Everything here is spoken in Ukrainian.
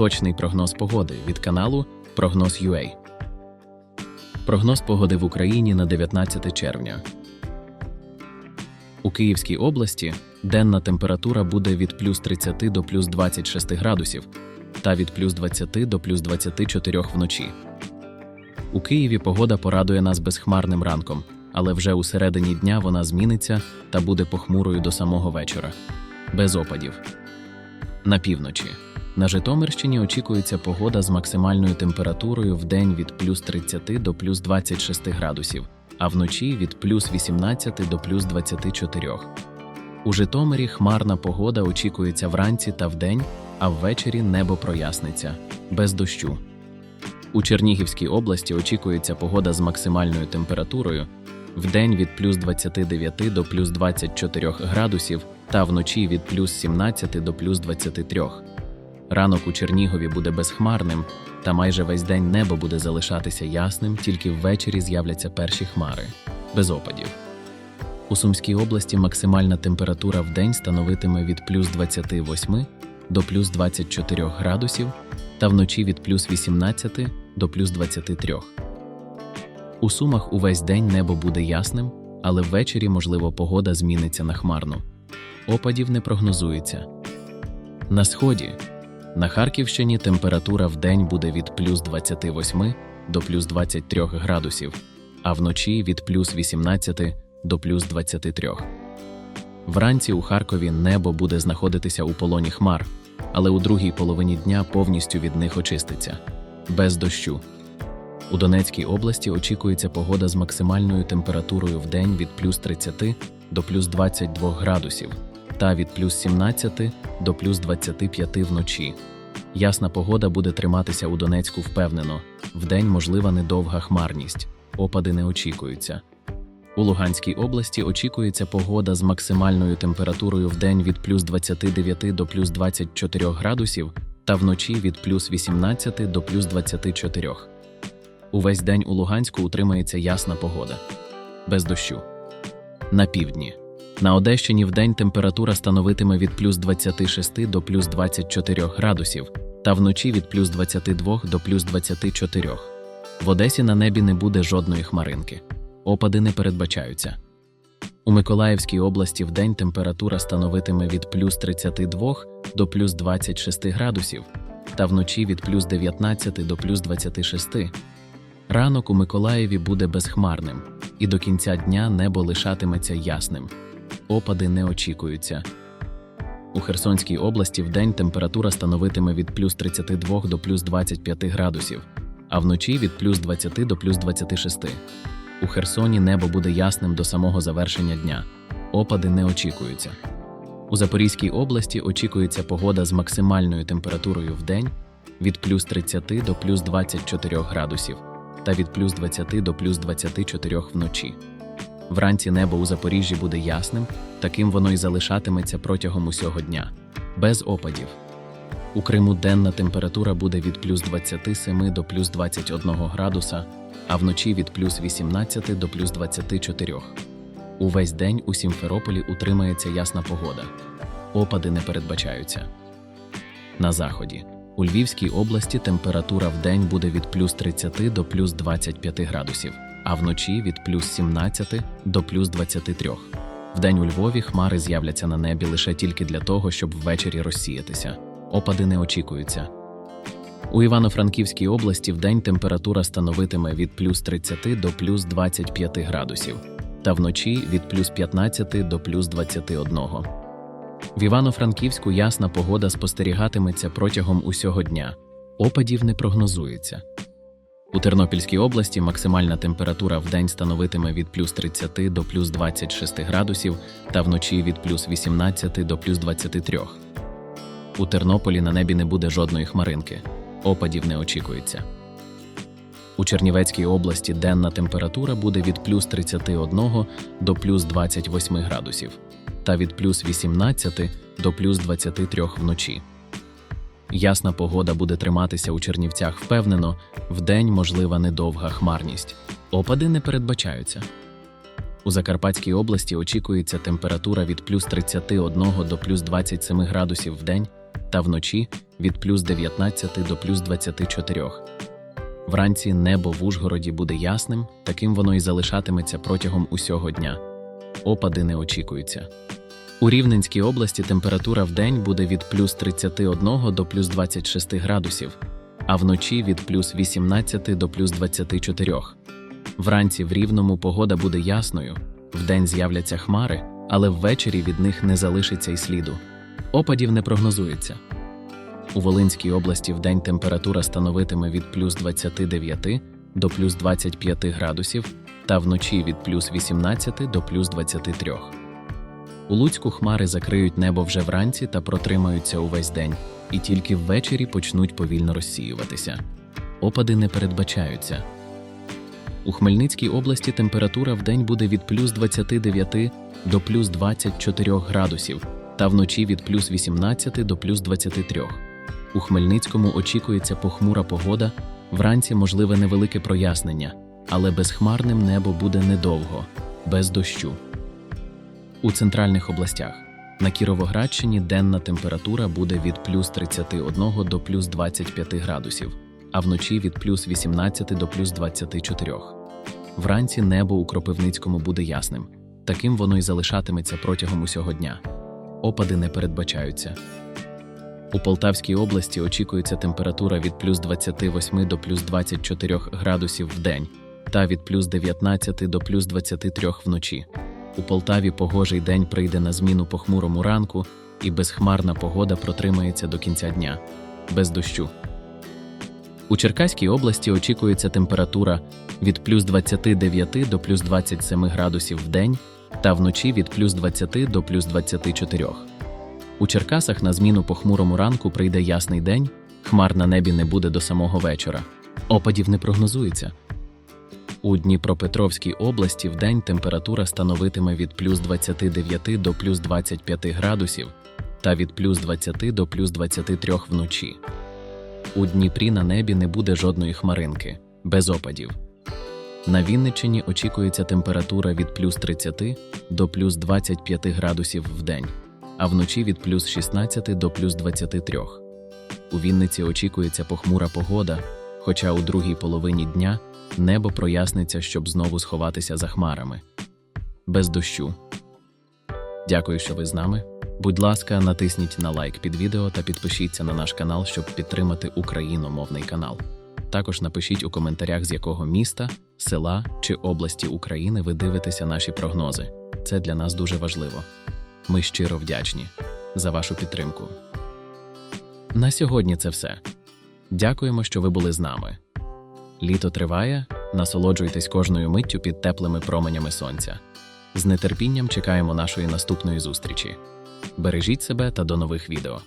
Точний прогноз погоди від каналу Прогноз UA. Прогноз погоди в Україні на 19 червня. У Київській області денна температура буде від плюс 30 до плюс 26 градусів та від плюс 20 до плюс 24 вночі. У Києві погода порадує нас безхмарним ранком, але вже у середині дня вона зміниться та буде похмурою до самого вечора. Без опадів. На півночі. На Житомирщині очікується погода з максимальною температурою в день від плюс 30 до плюс 26 градусів, а вночі від плюс 18 до плюс 24. У Житомирі хмарна погода очікується вранці та вдень, а ввечері небо проясниться без дощу. У Чернігівській області очікується погода з максимальною температурою вдень від плюс 29 до плюс 24 градусів та вночі від плюс 17 до плюс 23. Ранок у Чернігові буде безхмарним, та майже весь день небо буде залишатися ясним, тільки ввечері з'являться перші хмари, без опадів. У Сумській області максимальна температура в день становитиме від плюс 28 до плюс 24 градусів та вночі від плюс 18 до плюс 23. У Сумах увесь день небо буде ясним, але ввечері, можливо, погода зміниться на хмарну. Опадів не прогнозується. На сході на Харківщині температура в день буде від плюс 28 до плюс 23 градусів, а вночі від плюс 18 до плюс 23. Вранці у Харкові небо буде знаходитися у полоні хмар, але у другій половині дня повністю від них очиститься без дощу. У Донецькій області очікується погода з максимальною температурою в день від плюс 30 до плюс 22 градусів та від плюс 17 до плюс 25 вночі. Ясна погода буде триматися у Донецьку впевнено. Вдень можлива недовга хмарність, опади не очікуються. У Луганській області очікується погода з максимальною температурою в день від плюс 29 до плюс 24 градусів та вночі від плюс 18 до плюс 24. Увесь день у Луганську утримається ясна погода. Без дощу. На півдні. На Одещині вдень температура становитиме від плюс 26 до плюс 24 градусів, та вночі від плюс 22 до плюс 24. В Одесі на небі не буде жодної хмаринки. Опади не передбачаються. У Миколаївській області вдень температура становитиме від плюс 32 до плюс 26 градусів, та вночі від плюс 19 до плюс 26. Ранок у Миколаєві буде безхмарним, і до кінця дня небо лишатиметься ясним. Опади не очікуються. У Херсонській області вдень температура становитиме від плюс 32 до плюс 25 градусів, а вночі від плюс 20 до плюс 26. У Херсоні небо буде ясним до самого завершення дня. Опади не очікуються. У Запорізькій області очікується погода з максимальною температурою в день від плюс 30 до плюс 24 градусів та від плюс 20 до плюс 24 вночі. Вранці небо у Запоріжжі буде ясним, таким воно й залишатиметься протягом усього дня, без опадів. У Криму денна температура буде від плюс 27 до плюс 21 градуса, а вночі від плюс 18 до плюс 24. Увесь день у Сімферополі утримається ясна погода. Опади не передбачаються. На заході. У Львівській області температура в день буде від плюс 30 до плюс 25 градусів, а вночі від плюс 17 до плюс 23. Вдень у Львові хмари з'являться на небі лише тільки для того, щоб ввечері розсіятися. Опади не очікуються. У Івано-Франківській області вдень температура становитиме від плюс 30 до плюс 25 градусів, та вночі від плюс 15 до плюс 21. В Івано-Франківську ясна погода спостерігатиметься протягом усього дня. Опадів не прогнозується. У Тернопільській області максимальна температура в день становитиме від плюс 30 до плюс 26 градусів та вночі від плюс 18 до плюс 23. У Тернополі на небі не буде жодної хмаринки. Опадів не очікується. У Чернівецькій області денна температура буде від плюс 31 до плюс 28 градусів та від плюс 18 до плюс 23 вночі. Ясна погода буде триматися у Чернівцях впевнено, вдень можлива недовга хмарність. Опади не передбачаються. У Закарпатській області очікується температура від плюс 31 до плюс 27 градусів в день та вночі від плюс 19 до плюс 24. Вранці небо в Ужгороді буде ясним, таким воно і залишатиметься протягом усього дня. Опади не очікуються. У Рівненській області температура в день буде від плюс 31 до плюс 26 градусів, а вночі від плюс 18 до плюс 24. Вранці в Рівному погода буде ясною, вдень з'являться хмари, але ввечері від них не залишиться й сліду. Опадів не прогнозується. У Волинській області вдень температура становитиме від плюс 29 до плюс 25 градусів та вночі від плюс 18 до плюс 23. У Луцьку хмари закриють небо вже вранці та протримаються увесь день, і тільки ввечері почнуть повільно розсіюватися. Опади не передбачаються. У Хмельницькій області температура вдень буде від плюс 29 до плюс 24 градусів та вночі від плюс 18 до плюс 23. У Хмельницькому очікується похмура погода, вранці можливе невелике прояснення, але безхмарним небо буде недовго, без дощу. У центральних областях на Кіровоградщині денна температура буде від плюс 31 до плюс 25 градусів, а вночі від плюс 18 до плюс 24. Вранці небо у Кропивницькому буде ясним. Таким воно й залишатиметься протягом усього дня. Опади не передбачаються. У Полтавській області очікується температура від плюс 28 до плюс 24 градусів в день та від плюс 19 до плюс 23 вночі. У Полтаві погожий день прийде на зміну похмурому ранку, і безхмарна погода протримається до кінця дня, без дощу. У Черкаській області очікується температура від плюс 29 до плюс 27 градусів в день та вночі від плюс 20 до плюс 24. У Черкасах на зміну похмурому ранку прийде ясний день, хмар на небі не буде до самого вечора. Опадів не прогнозується. У Дніпропетровській області вдень температура становитиме від плюс 29 до плюс 25 градусів та від плюс 20 до плюс 23 вночі. У Дніпрі на небі не буде жодної хмаринки, без опадів. На Вінниччині очікується температура від плюс 30 до плюс 25 градусів в день, а вночі від плюс 16 до плюс 23. У Вінниці очікується похмура погода, хоча у другій половині дня небо проясниться, щоб знову сховатися за хмарами. Без дощу. Дякую, що ви з нами. Будь ласка, натисніть на лайк під відео та підпишіться на наш канал, щоб підтримати україномовний канал. Також напишіть у коментарях, з якого міста, села чи області України ви дивитеся наші прогнози. Це для нас дуже важливо. Ми щиро вдячні за вашу підтримку. На сьогодні це все. Дякуємо, що ви були з нами. Літо триває, насолоджуйтесь кожною миттю під теплими променями сонця. З нетерпінням чекаємо нашої наступної зустрічі. Бережіть себе та до нових відео.